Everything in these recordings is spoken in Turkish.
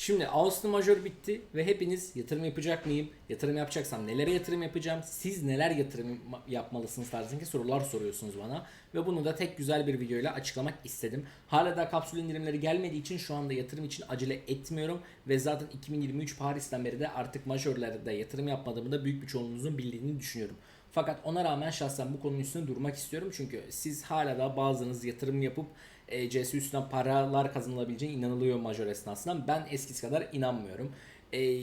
Şimdi Austin Major bitti ve hepiniz yatırım yapacak mıyım? Yatırım yapacaksam nelere yatırım yapacağım? Siz neler yatırım yapmalısınız tarzındaki sorular soruyorsunuz bana. Ve bunu da tek güzel bir videoyla açıklamak istedim. Hala da kapsül indirimleri gelmediği için şu anda yatırım için acele etmiyorum. Ve zaten 2023 Paris'ten beri de artık majörlerde yatırım yapmadığımı da büyük bir çoğunluğunuzun bildiğini düşünüyorum. Fakat ona rağmen şahsen bu konunun üstünde durmak istiyorum. Çünkü siz hala da bazınız yatırım yapıp e, CS üstünden paralar kazanılabileceğine inanılıyor majör esnasından. Ben eskisi kadar inanmıyorum. E,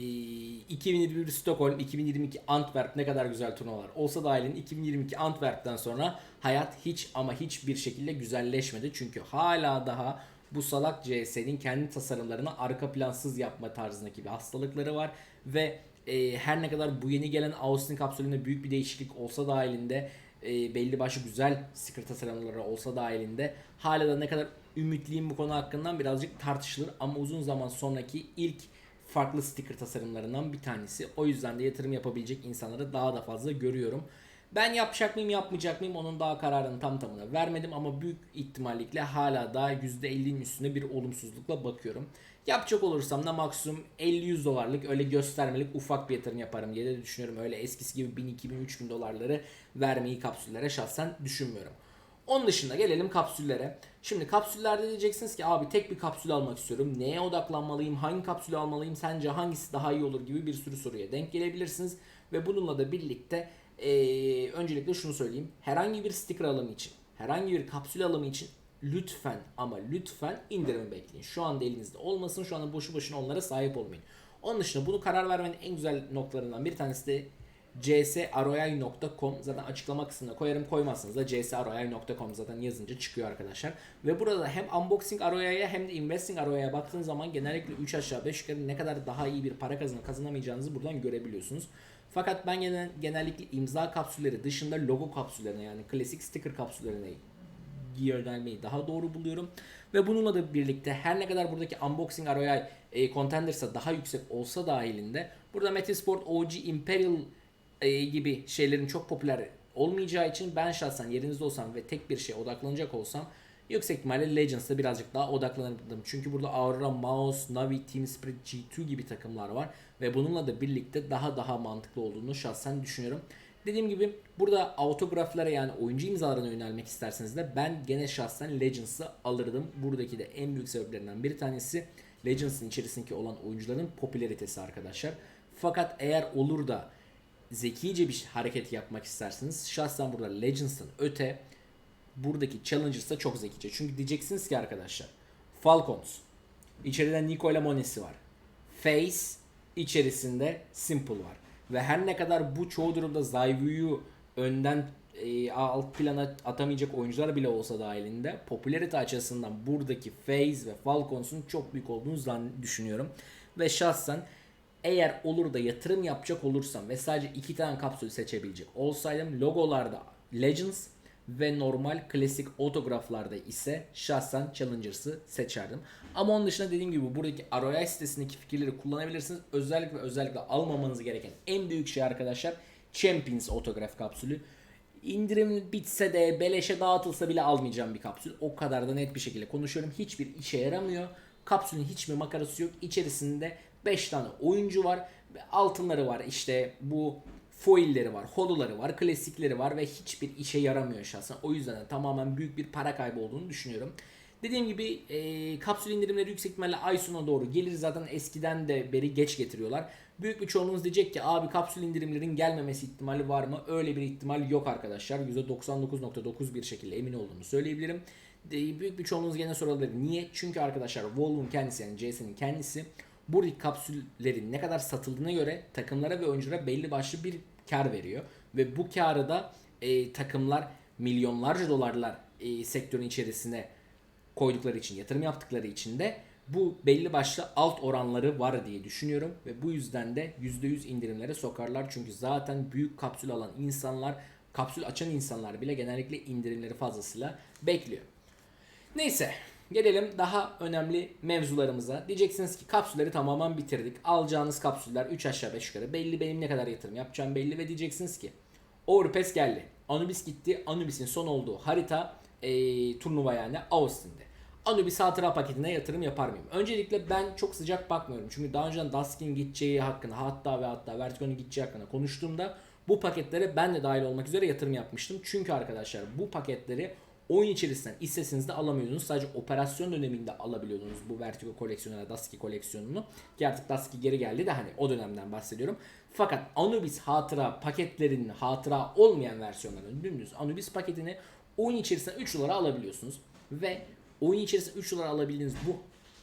2021 Stockholm, 2022 Antwerp ne kadar güzel turnuvalar olsa dahilin 2022 Antwerp'ten sonra hayat hiç ama hiçbir şekilde güzelleşmedi. Çünkü hala daha bu salak CS'nin kendi tasarımlarını arka plansız yapma tarzındaki bir hastalıkları var ve e, her ne kadar bu yeni gelen Austin kapsülünde büyük bir değişiklik olsa dahilinde e, belli başlı güzel sticker tasarımları olsa dahilinde hala da ne kadar ümitliyim bu konu hakkında birazcık tartışılır ama uzun zaman sonraki ilk farklı sticker tasarımlarından bir tanesi. O yüzden de yatırım yapabilecek insanları daha da fazla görüyorum. Ben yapacak mıyım yapmayacak mıyım onun daha kararını tam tamına vermedim ama büyük ihtimallikle hala daha %50'nin üstünde bir olumsuzlukla bakıyorum. Yapacak olursam da maksimum 50-100 dolarlık öyle göstermelik ufak bir yatırım yaparım diye de düşünüyorum. Öyle eskisi gibi 1000, 2000, 3000 dolarları vermeyi kapsüllere şahsen düşünmüyorum. Onun dışında gelelim kapsüllere. Şimdi kapsüllerde diyeceksiniz ki abi tek bir kapsül almak istiyorum. Neye odaklanmalıyım? Hangi kapsülü almalıyım? Sence hangisi daha iyi olur gibi bir sürü soruya denk gelebilirsiniz. Ve bununla da birlikte ee, öncelikle şunu söyleyeyim. Herhangi bir sticker alımı için, herhangi bir kapsül alımı için lütfen ama lütfen indirimi bekleyin. Şu anda elinizde olmasın. Şu anda boşu boşuna onlara sahip olmayın. Onun dışında bunu karar vermenin en güzel noktalarından bir tanesi de csaroyay.com zaten açıklama kısmına koyarım koymazsınız da csaroyay.com zaten yazınca çıkıyor arkadaşlar. Ve burada hem unboxing Aroya'ya hem de investing Aroya'ya baktığınız zaman genellikle 3 aşağı 5 yukarı ne kadar daha iyi bir para kazanı kazanamayacağınızı buradan görebiliyorsunuz. Fakat ben genel, genellikle imza kapsülleri dışında logo kapsüllerine yani klasik sticker kapsüllerine yönelmeyi daha doğru buluyorum. Ve bununla da birlikte her ne kadar buradaki unboxing ROI e, contenders'a daha yüksek olsa dahilinde burada Metasport OG Imperial gibi şeylerin çok popüler olmayacağı için ben şahsen yerinizde olsam ve tek bir şeye odaklanacak olsam yüksek ihtimalle Legends'a birazcık daha odaklanırdım. Çünkü burada Aurora, Mouse, Navi, Team Spirit G2 gibi takımlar var ve bununla da birlikte daha daha mantıklı olduğunu şahsen düşünüyorum. Dediğim gibi burada autograflara yani oyuncu imzalarına yönelmek isterseniz de ben gene şahsen Legends'ı alırdım. Buradaki de en büyük sebeplerinden bir tanesi Legends'ın içerisindeki olan oyuncuların popülaritesi arkadaşlar. Fakat eğer olur da zekice bir hareket yapmak isterseniz şahsen burada Legends'ın öte buradaki Challengers'da çok zekice. Çünkü diyeceksiniz ki arkadaşlar Falcons içeriden Nikola Monesi var. Face içerisinde Simple var. Ve her ne kadar bu çoğu durumda Zayvu'yu önden e, alt plana atamayacak oyuncular bile olsa dahilinde popülarite açısından buradaki FaZe ve Falcons'un çok büyük olduğunu düşünüyorum. Ve şahsen eğer olur da yatırım yapacak olursam ve sadece iki tane kapsül seçebilecek olsaydım logolarda Legends ve normal klasik otograflarda ise şahsen Challengers'ı seçerdim. Ama onun dışında dediğim gibi buradaki ROI sitesindeki fikirleri kullanabilirsiniz. Özellikle özellikle almamanız gereken en büyük şey arkadaşlar Champions otograf kapsülü. İndirim bitse de beleşe dağıtılsa bile almayacağım bir kapsül. O kadar da net bir şekilde konuşuyorum. Hiçbir işe yaramıyor. Kapsülün hiçbir makarası yok. İçerisinde 5 tane oyuncu var. Altınları var işte bu foilleri var, holoları var, klasikleri var ve hiçbir işe yaramıyor şahsen. O yüzden de tamamen büyük bir para kaybı olduğunu düşünüyorum. Dediğim gibi e, kapsül indirimleri yüksek ihtimalle ay sonuna doğru gelir. Zaten eskiden de beri geç getiriyorlar. Büyük bir çoğunluğunuz diyecek ki abi kapsül indirimlerin gelmemesi ihtimali var mı? Öyle bir ihtimal yok arkadaşlar. %99.9 bir şekilde emin olduğumu söyleyebilirim. E, büyük bir çoğunluğunuz gene sorabilir. Niye? Çünkü arkadaşlar Volvo'nun kendisi yani CS'nin kendisi buradaki kapsüllerin ne kadar satıldığına göre takımlara ve oyunculara belli başlı bir kar veriyor. Ve bu karı da e, takımlar milyonlarca dolarlar e, sektörün içerisine koydukları için, yatırım yaptıkları için de bu belli başlı alt oranları var diye düşünüyorum. Ve bu yüzden de %100 indirimlere sokarlar. Çünkü zaten büyük kapsül alan insanlar, kapsül açan insanlar bile genellikle indirimleri fazlasıyla bekliyor. Neyse Gelelim daha önemli mevzularımıza. Diyeceksiniz ki kapsülleri tamamen bitirdik. Alacağınız kapsüller 3 aşağı 5 yukarı. Belli benim ne kadar yatırım yapacağım belli ve diyeceksiniz ki Overpass geldi. Anubis gitti. Anubis'in son olduğu harita e, turnuva yani Austin'de. Anubis hatıra paketine yatırım yapar mıyım? Öncelikle ben çok sıcak bakmıyorum. Çünkü daha önceden Dusk'in gideceği hakkında hatta ve hatta Vertigo'nun gideceği hakkında konuştuğumda bu paketlere ben de dahil olmak üzere yatırım yapmıştım. Çünkü arkadaşlar bu paketleri oyun içerisinden isteseniz de alamıyordunuz. Sadece operasyon döneminde alabiliyordunuz bu Vertigo koleksiyonu da Dusky koleksiyonunu. Ki artık Dusky geri geldi de hani o dönemden bahsediyorum. Fakat Anubis hatıra paketlerinin hatıra olmayan versiyonlarının dümdüz Anubis paketini oyun içerisinde 3 dolara alabiliyorsunuz. Ve oyun içerisinde 3 dolara alabildiğiniz bu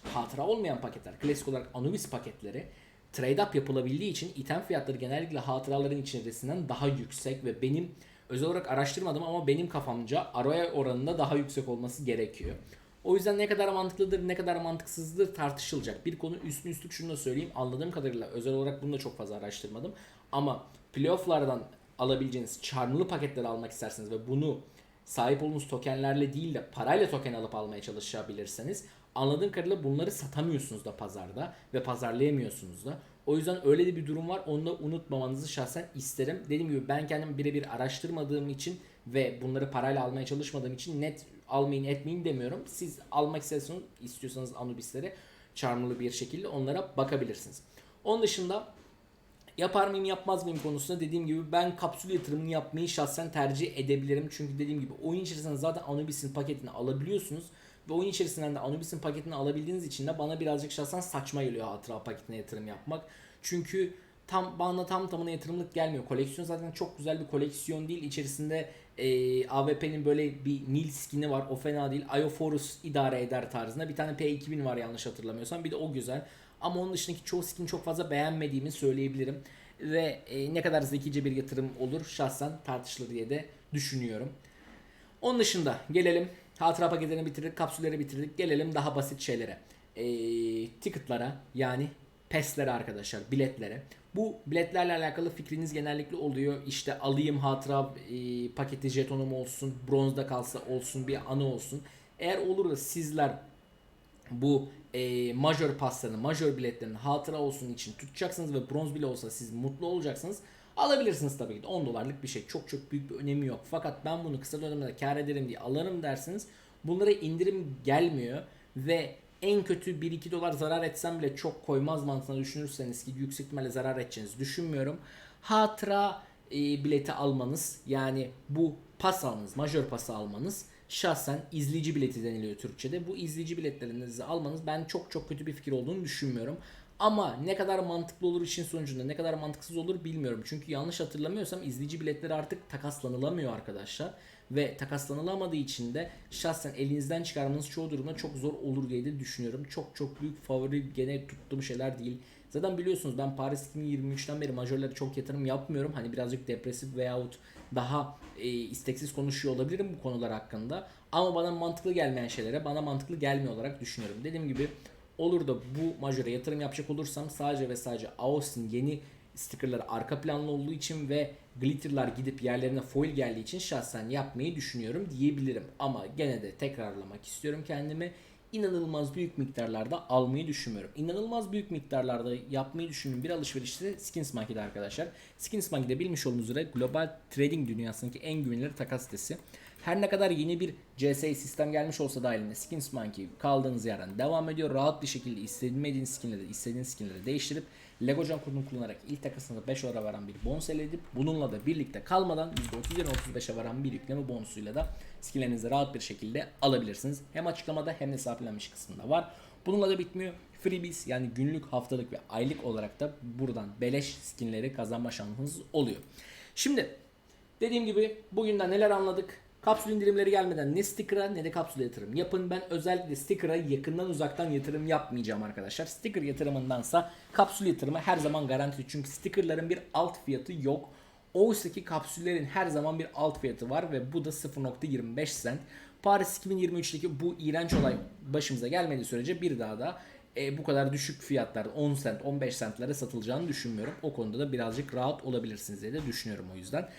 hatıra olmayan paketler, klasik olarak Anubis paketleri trade up yapılabildiği için item fiyatları genellikle hatıraların içerisinden daha yüksek ve benim özel olarak araştırmadım ama benim kafamca ROI oranında daha yüksek olması gerekiyor. O yüzden ne kadar mantıklıdır ne kadar mantıksızdır tartışılacak. Bir konu üstün üstlük şunu da söyleyeyim. Anladığım kadarıyla özel olarak bunu da çok fazla araştırmadım. Ama playofflardan alabileceğiniz charmlı paketleri almak isterseniz ve bunu sahip olduğunuz tokenlerle değil de parayla token alıp almaya çalışabilirseniz anladığım kadarıyla bunları satamıyorsunuz da pazarda ve pazarlayamıyorsunuz da. O yüzden öyle de bir durum var. Onu da unutmamanızı şahsen isterim. Dediğim gibi ben kendim birebir araştırmadığım için ve bunları parayla almaya çalışmadığım için net almayın etmeyin demiyorum. Siz almak istiyorsanız, istiyorsanız Anubis'leri charmlı bir şekilde onlara bakabilirsiniz. Onun dışında Yapar mıyım yapmaz mıyım konusunda dediğim gibi ben kapsül yatırımını yapmayı şahsen tercih edebilirim. Çünkü dediğim gibi oyun içerisinden zaten Anubis'in paketini alabiliyorsunuz. Ve oyun içerisinden de Anubis'in paketini alabildiğiniz için de bana birazcık şahsen saçma geliyor hatıra paketine yatırım yapmak. Çünkü tam bana tam tamına yatırımlık gelmiyor. Koleksiyon zaten çok güzel bir koleksiyon değil. İçerisinde e, AWP'nin böyle bir Nil skin'i var. O fena değil. Ioforus idare eder tarzında. Bir tane P2000 var yanlış hatırlamıyorsam. Bir de o güzel. Ama onun dışındaki çoğu skin çok fazla beğenmediğimi söyleyebilirim. Ve e, ne kadar zekice bir yatırım olur şahsen tartışılır diye de düşünüyorum. Onun dışında gelelim hatıra paketlerini bitirdik, kapsülleri bitirdik. Gelelim daha basit şeylere. E, ticketlara yani PES'lere arkadaşlar, biletlere. Bu biletlerle alakalı fikriniz genellikle oluyor. İşte alayım hatıra e, paketi jetonum olsun, bronzda kalsa olsun, bir anı olsun. Eğer olur da sizler bu e, majör paslarını, majör biletlerini hatıra olsun için tutacaksınız ve bronz bile olsa siz mutlu olacaksınız. Alabilirsiniz tabii ki de 10 dolarlık bir şey. Çok çok büyük bir önemi yok. Fakat ben bunu kısa dönemde kar ederim diye alırım derseniz bunlara indirim gelmiyor ve en kötü 1-2 dolar zarar etsem bile çok koymaz mantığına düşünürseniz ki yüksek ihtimalle zarar edeceğinizi düşünmüyorum. Hatıra e, bileti almanız yani bu pas almanız, majör pası almanız şahsen izleyici bileti deniliyor Türkçe'de. Bu izleyici biletlerinizi almanız ben çok çok kötü bir fikir olduğunu düşünmüyorum. Ama ne kadar mantıklı olur işin sonucunda ne kadar mantıksız olur bilmiyorum. Çünkü yanlış hatırlamıyorsam izleyici biletleri artık takaslanılamıyor arkadaşlar. Ve takaslanılamadığı için de şahsen elinizden çıkarmanız çoğu durumda çok zor olur diye de düşünüyorum. Çok çok büyük favori gene tuttuğum şeyler değil. Zaten biliyorsunuz ben Paris 2023'ten beri majörlere çok yatırım yapmıyorum. Hani birazcık depresif veyahut daha e, isteksiz konuşuyor olabilirim bu konular hakkında. Ama bana mantıklı gelmeyen şeylere bana mantıklı gelmiyor olarak düşünüyorum. Dediğim gibi olur da bu majöre yatırım yapacak olursam sadece ve sadece Austin yeni stickerları arka planlı olduğu için ve glitterlar gidip yerlerine foil geldiği için şahsen yapmayı düşünüyorum diyebilirim. Ama gene de tekrarlamak istiyorum kendimi. İnanılmaz büyük miktarlarda almayı düşünmüyorum. İnanılmaz büyük miktarlarda yapmayı düşündüğüm bir alışverişte Skins Monkey'de arkadaşlar. Skins Monkey'de bilmiş olduğunuz üzere global trading dünyasındaki en güvenilir takas sitesi. Her ne kadar yeni bir CSI sistem gelmiş olsa da elinde Skins Monkey kaldığınız yerden devam ediyor. Rahat bir şekilde istediğiniz skinleri, istediğiniz skinleri değiştirip Lego Can kodunu kullanarak ilk takasında 5 dolara varan bir bonus elde edip bununla da birlikte kalmadan %30 yerine 35'e varan bir yükleme bonusuyla da skinlerinizi rahat bir şekilde alabilirsiniz. Hem açıklamada hem de sabitlenmiş kısmında var. Bununla da bitmiyor. Freebies yani günlük, haftalık ve aylık olarak da buradan beleş skinleri kazanma şansınız oluyor. Şimdi dediğim gibi bugünden neler anladık? Kapsül indirimleri gelmeden ne sticker'a ne de kapsül yatırım yapın. Ben özellikle sticker'a yakından uzaktan yatırım yapmayacağım arkadaşlar. Sticker yatırımındansa kapsül yatırımı her zaman garantili. Çünkü stickerların bir alt fiyatı yok. Oysa ki kapsüllerin her zaman bir alt fiyatı var ve bu da 0.25 cent. Paris 2023'teki bu iğrenç olay başımıza gelmediği sürece bir daha da e, bu kadar düşük fiyatlarda 10 cent 15 centlere satılacağını düşünmüyorum. O konuda da birazcık rahat olabilirsiniz diye de düşünüyorum o yüzden.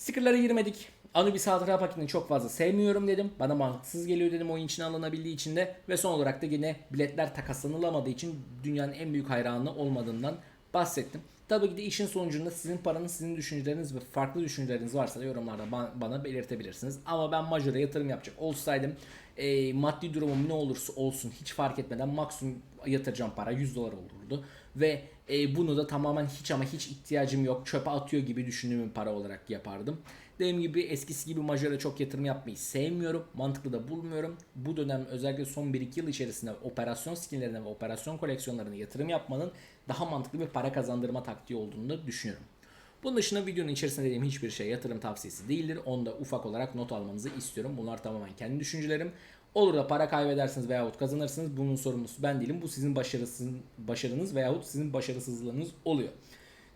Sticker'lara girmedik. Anubis hatıra paketini çok fazla sevmiyorum dedim. Bana mantıksız geliyor dedim oyun içine alınabildiği için de. Ve son olarak da yine biletler takaslanılamadığı için dünyanın en büyük hayranı olmadığından bahsettim. Tabii ki de işin sonucunda sizin paranız, sizin düşünceleriniz ve farklı düşünceleriniz varsa da yorumlarda bana belirtebilirsiniz. Ama ben Major'a yatırım yapacak olsaydım e, maddi durumum ne olursa olsun hiç fark etmeden maksimum yatıracağım para 100 dolar olurdu. Ve e, bunu da tamamen hiç ama hiç ihtiyacım yok çöpe atıyor gibi düşündüğüm para olarak yapardım. Dediğim gibi eskisi gibi majöre çok yatırım yapmayı sevmiyorum. Mantıklı da bulmuyorum. Bu dönem özellikle son 1-2 yıl içerisinde operasyon skinlerine ve operasyon koleksiyonlarına yatırım yapmanın daha mantıklı bir para kazandırma taktiği olduğunu da düşünüyorum. Bunun dışında videonun içerisinde dediğim hiçbir şey yatırım tavsiyesi değildir. Onu da ufak olarak not almanızı istiyorum. Bunlar tamamen kendi düşüncelerim. Olur da para kaybedersiniz veyahut kazanırsınız. Bunun sorumlusu ben değilim. Bu sizin başarısın, başarınız veyahut sizin başarısızlığınız oluyor.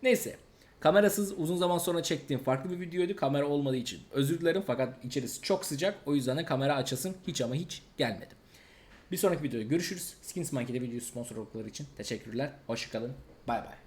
Neyse. Kamerasız uzun zaman sonra çektiğim farklı bir videoydu. Kamera olmadığı için özür dilerim fakat içerisi çok sıcak. O yüzden de kamera açasım hiç ama hiç gelmedi. Bir sonraki videoda görüşürüz. Skins Monkey'de video sponsor oldukları için teşekkürler. Hoşçakalın. Bay bay.